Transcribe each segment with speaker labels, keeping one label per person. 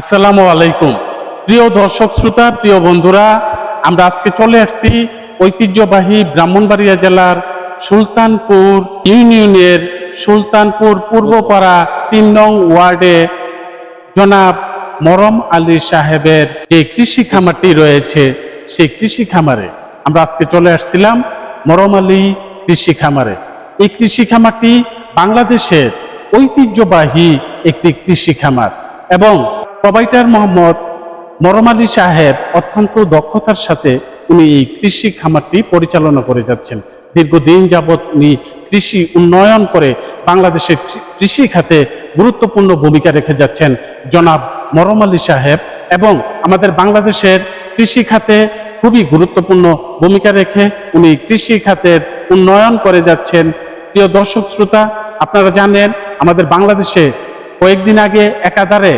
Speaker 1: আসসালামু আলাইকুম। প্রিয় দর্শক, শ্রোতা, প্রিয় বন্ধুরা, আমরা আজকে চলে আসছি ঐতিহ্যবাহী ব্রাহ্মণবাড়িয়া জেলার সুলতানপুর ইউনিয়নের সুলতানপুর পূর্বপাড়া তিন নং ওয়ার্ডে জনাব মরম আলী সাহেবের যে কৃষি খামারটি রয়েছে, সেই কৃষি খামারে আমরা আজকে চলে আসছিলাম মরম আলী কৃষি খামারে। এই কৃষি খামারটি বাংলাদেশের ঐতিহ্যবাহী একটি কৃষি খামার এবং প্রোভাইডার মোহাম্মদ মরম আলী সাহেব অত্যন্ত দক্ষতার সাথে উনি এই কৃষি খামারটি পরিচালনা করে যাচ্ছেন। দীর্ঘদিন যাবৎ উনি কৃষি উন্নয়ন করে বাংলাদেশের কৃষি খাতে গুরুত্বপূর্ণ ভূমিকা রেখে যাচ্ছেন জনাব মরম আলী সাহেব এবং আমাদের বাংলাদেশের কৃষি খাতে খুবই গুরুত্বপূর্ণ ভূমিকা রেখে উনি কৃষি খাতের উন্নয়ন করে যাচ্ছেন। প্রিয় দর্শক শ্রোতা, আপনারা জানেন, আমাদের বাংলাদেশে কয়েকদিন আগে একাধারে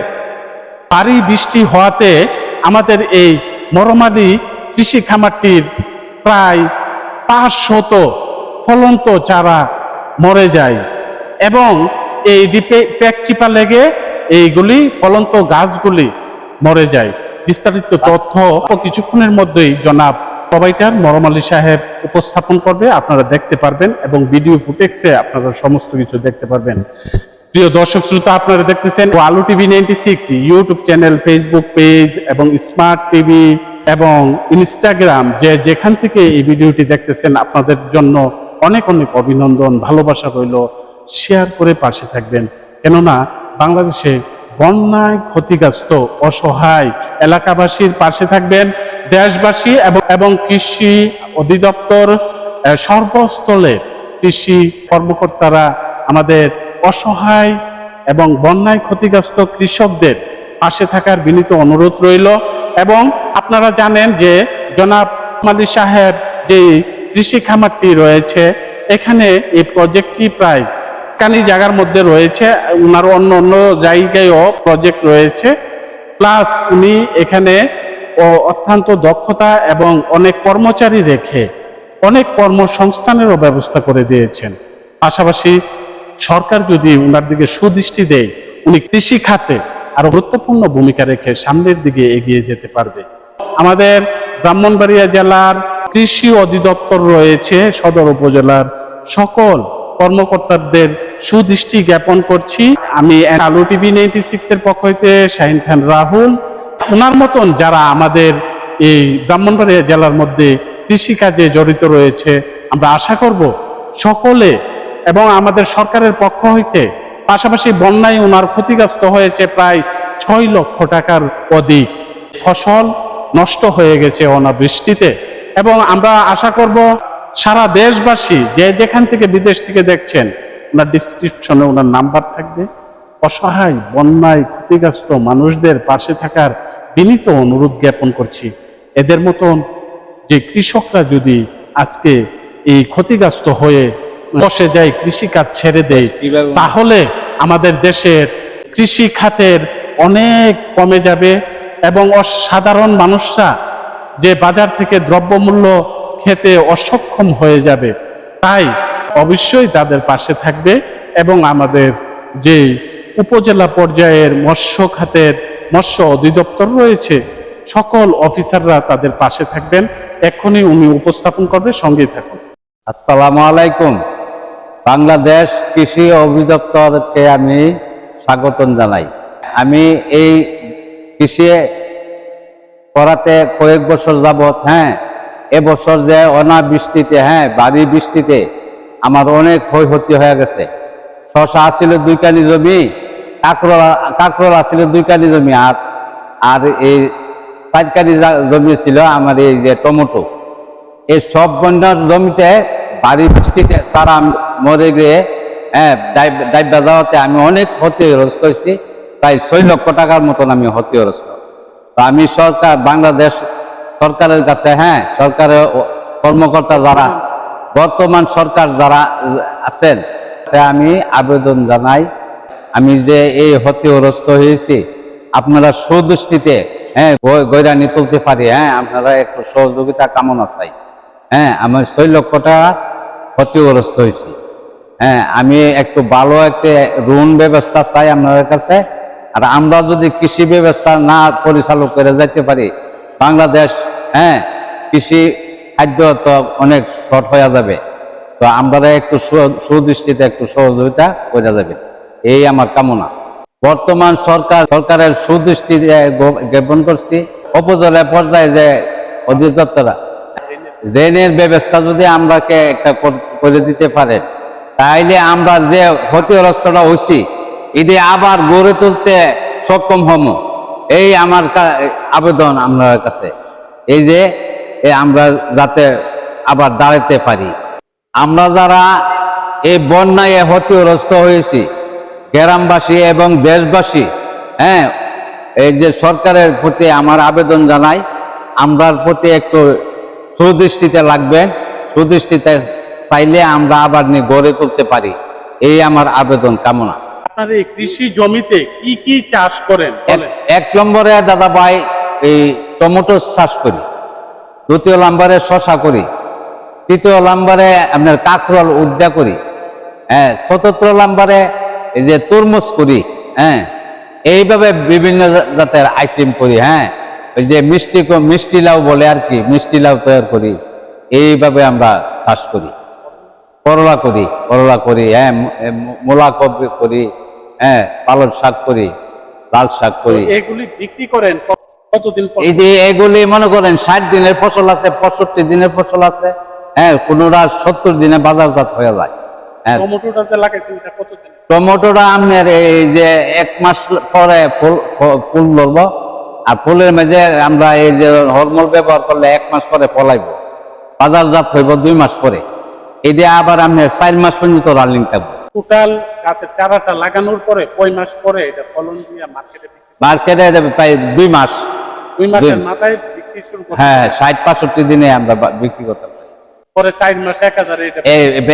Speaker 1: ভারী বৃষ্টি হওয়াতে আমাদের এই মরমাদি কৃষি খামারটির প্রায় পাঁচ শত ফলন্ত চারা মরে যায় এবং এই ডিপে প্যাক চিপা লেগে এইগুলি ফলন্ত গাছগুলি মরে যায়। বিস্তারিত তথ্য কিছুক্ষণের মধ্যেই জনাব প্রোভাইডার মরম আলী সাহেব উপস্থাপন করবে। আপনারা দেখতে পারবেন এবং ভিডিও ফুটেক্সে আপনারা সমস্ত কিছু দেখতে পারবেন। প্রিয় দর্শক শ্রোতা, আপনারা দেখতেছেন আলু TV ninety six YouTube channel Facebook page এবং স্মার্ট টিভি এবং ইনস্টাগ্রাম। যে যেখান থেকে এই ভিডিওটি দেখতেছেন, আপনাদের জন্য অনেক অনেক অভিনন্দন, ভালোবাসা রইল। শেয়ার করে পাশে থাকবেন। কেননা, বাংলাদেশে বন্যায় ক্ষতিগ্রস্ত, অসহায় এলাকাবাসীর পাশে থাকবেন দেশবাসী এবং কৃষি অধিদপ্তর সর্বস্থলে কৃষি কর্মকর্তারা আমাদের অসহায় এবং বন্যায় ক্ষতিগ্রস্ত কৃষকদের পাশে থাকার বিনীত অনুরোধ রইল এবং আপনারা জানেন যে জনাব মালি সাহেব যে কৃষি খামারটি রয়েছে, এখানে এই প্রজেক্টটি প্রায় কানি জায়গার মধ্যে রয়েছে ওনার অন্য অন্য জায়গায়ও প্রজেক্ট রয়েছে। প্লাস উনি এখানে অত্যন্ত দক্ষতা এবং অনেক কর্মচারী রেখে অনেক কর্মসংস্থানেরও ব্যবস্থা করে দিয়েছেন। পাশাপাশি সরকার যদি উনার দিকে সুদৃষ্টি দেয়, উনি কৃষি খাতে আরও গুরুত্বপূর্ণ ভূমিকা রেখে সামনের দিকে এগিয়ে যেতে পারবে। আমাদের ব্রাহ্মণবাড়িয়া জেলার কৃষি অধিদপ্তর রয়েছে, সদর উপজেলার সকল কর্মকর্তাদের সুদৃষ্টি জ্ঞাপন করছি। আমি আলু টিভি নাইনটি সিক্স এর পক্ষ হইতে শাহিন খান রাহুল। ওনার মতন যারা আমাদের এই ব্রাহ্মণবাড়িয়া জেলার মধ্যে কৃষিকাজে জড়িত রয়েছে, আমরা আশা করব সকলে এবং আমাদের সরকারের পক্ষ হইতে পাশাপাশি বন্যায় ওনার ক্ষতিগ্রস্ত হয়েছে প্রায় ছয় লক্ষ টাকার অধিক ফসল নষ্ট হয়ে গেছে অনাবৃষ্টিতে। এবং আমরা আশা করব সারা দেশবাসী যে যেখান থেকে বিদেশ থেকে দেখছেন, ওনার ডিসক্রিপশনে ওনার নাম্বার থাকবে। অসহায়, বন্যায় ক্ষতিগ্রস্ত মানুষদের পাশে থাকার বিনীত অনুরোধ জ্ঞাপন করছি। এদের মতন যে কৃষকরা যদি আজকে এই ক্ষতিগ্রস্ত হয়ে বসে যায় কৃষিকাজ ছেড়ে দেয় তাহলে আমাদের দেশের কৃষি খাতের অনেক কমে যাবে এবং অসাধারণ মানুষরা যে বাজার থেকে দ্রব্যমূল্য খেতে অসক্ষম হয়ে যাবে তাই অবশ্যই তাদের পাশে থাকবে এবং আমাদের যে উপজেলা পর্যায়ের মৎস্য খাতের মৎস্য অধিদপ্তর রয়েছে সকল অফিসাররা তাদের পাশে থাকবেন। এখনই উনি উপস্থাপন করবে সঙ্গে থাকুন।
Speaker 2: আসসালামু আলাইকুম। বাংলাদেশ কৃষি অধিদপ্তরকে আমি স্বাগতম জানাই। আমি এই কৃষি করাতে কয়েক বছর যাবত হ্যাঁ এবছর যে অনাবৃষ্টিতে হ্যাঁ ভারী বৃষ্টিতে আমার অনেক ক্ষয়ক্ষতি হয়ে গেছে। শশা আসছিল দুই কানি জমি, কাঁকরোল কাঁকরোল আসছিল দুই কানি জমি, আর আর এই চার কানি জমি ছিল আমার এই যে টমেটো। এই সব বন্যার জমিতে ভারী বৃষ্টিতে সারা মরে গিয়ে হ্যাঁ ডাইবা যাওয়াতে আমি অনেক ক্ষতিগ্রস্ত হয়েছি। প্রায় ছয় লক্ষ টাকার মতন আমি ক্ষতিগ্রস্ত। তো আমি সরকার, বাংলাদেশ সরকারের কাছে হ্যাঁ সরকারের কর্মকর্তা যারা, বর্তমান সরকার যারা আছেন, সে আমি আবেদন জানাই। আমি যে এই ক্ষতিগ্রস্ত হয়েছি, আপনারা সুদৃষ্টিতে হ্যাঁ গৈরানি তুলতে পারি হ্যাঁ আপনারা একটু সহযোগিতা কামনা চাই। হ্যাঁ আমার ছয় লক্ষ টাকা ক্ষতিগ্রস্ত হয়েছি। হ্যাঁ আমি একটু ভালো একটা ঋণ ব্যবস্থা চাই আপনাদের কাছে। আর আমরা যদি কৃষি ব্যবস্থা না পরিচালক করে যাইতে পারি, বাংলাদেশ হ্যাঁ কৃষি খাদ্য তো অনেক শর্ট হয়ে যাবে। তো আমরা একটু সুদৃষ্টিতে একটু সহযোগিতা করে যাবে। এই আমার কামনা। বর্তমান সরকার, সরকারের সুদৃষ্টি জ্ঞাপন করছি। উপজেলা পর্যায়ে যে অধিদপ্তরা ঋণের ব্যবস্থা যদি আমরাকে একটা করে দিতে পারে, তাইলে আমরা যে ক্ষতিগ্রস্তটা হচ্ছি এটি আবার গড়ে তুলতে সক্ষম হম। এই আমার আবেদন আপনার কাছে। এই যে আমরা যাতে আবার দাঁড়াতে পারি। আমরা যারা এই বন্যায় ক্ষতিগ্রস্ত হয়েছি, গ্রামবাসী এবং দেশবাসী হ্যাঁ এই যে সরকারের প্রতি আমার আবেদন জানাই, আমরার প্রতি একটু সুদৃষ্টিতে লাগবে সুদৃষ্টিতে চাইলে আমরা আবার নিয়ে গড়ে তুলতে পারি। এই আমার আবেদন কামনা।
Speaker 1: আপনার এই কৃষি জমিতে কি কি চাষ করেন?
Speaker 2: এক- নম্বরে দাদা ভাই এই টমেটো চাষ করি। দ্বিতীয় নম্বরে শশা করি। তৃতীয় নম্বরে আপনার কাঁকরোল উদ্যা করি। হ্যাঁ চতুর্থ নম্বরে এই যে তরমুজ করি। হ্যাঁ এইভাবে বিভিন্ন জাতের আইটেম করি। হ্যাঁ ওই যে মিষ্টি মিষ্টি লাউ বলে আর কি মিষ্টি লাউ তৈরি করি। এইভাবে আমরা চাষ করি। করলা করি করলা করি হ্যাঁ মূলা কপি করি হ্যাঁ পালং শাক করি লাল শাক করি।
Speaker 1: এগুলি বিক্রি করেন কতদিন
Speaker 2: এই যে এগুলি মনে করেন ষাট দিনের ফসল আছে পঁয়ষট্টি দিনের ফসল আছে হ্যাঁ কোনোটা সত্তর দিনে বাজারজাত হয়ে যায়। হ্যাঁ।
Speaker 1: টমেটোটা
Speaker 2: আপনার এই যে এক মাস পরে ফুল ফুল ধরবো। আর ফুলের মাঝে আমরা এই যে হরমোন ব্যবহার করলে এক মাস পরে ফলাইব বাজারজাত হইব দুই মাস পরে। এটা আবার আপনার চার মাস পর্যন্ত রানিং থাকব।
Speaker 1: টোটাল গাছের চারাটা লাগানোর পরে কয় মাস পরে এটা ফলন দিয়ে মার্কেটে
Speaker 2: মার্কেটে প্রায় দুই মাস।
Speaker 1: দুই মাসের মাথায় বিক্রি শুরু
Speaker 2: হ্যাঁ ষাট দিনে আমরা বিক্রি করতে পারি।
Speaker 1: পরে চার মাস এক হাজারে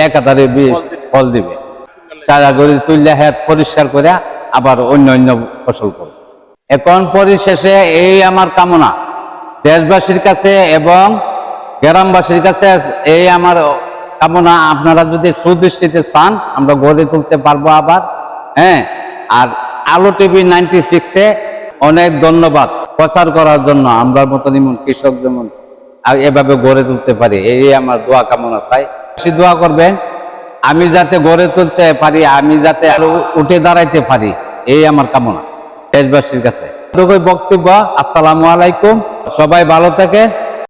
Speaker 2: একাধারে বীজ
Speaker 1: ফল দিবে।
Speaker 2: চারা তুললে হ্যাঁ পরিষ্কার করে আবার অন্য অন্য ফসল করবে। এখন পরিশেষে এই আমার কামনা। দেশবাসীর কাছে এবং গ্রামবাসীর কাছে এই আমার কামনা। আপনারা যদি সুদৃষ্টিতে চান, আমরা গড়ে তুলতে পারব আবার। হ্যাঁ আর আলো টিভি নাইনটি সিক্সে অনেক ধন্যবাদ প্রচার করার জন্য। আমরা মতন এমন কৃষক যেমন এভাবে গড়ে তুলতে পারি, এই আমার দোয়া কামনা চাই। বেশি দোয়া করবেন, আমি যাতে গড়ে তুলতে পারি, আমি যাতে আরও উঠে দাঁড়াইতে পারি, এই আমার কামনা। দেশবাসীর কাছে। বক্তব্য। আসসালামু আলাইকুম। সবাই ভালো থাকে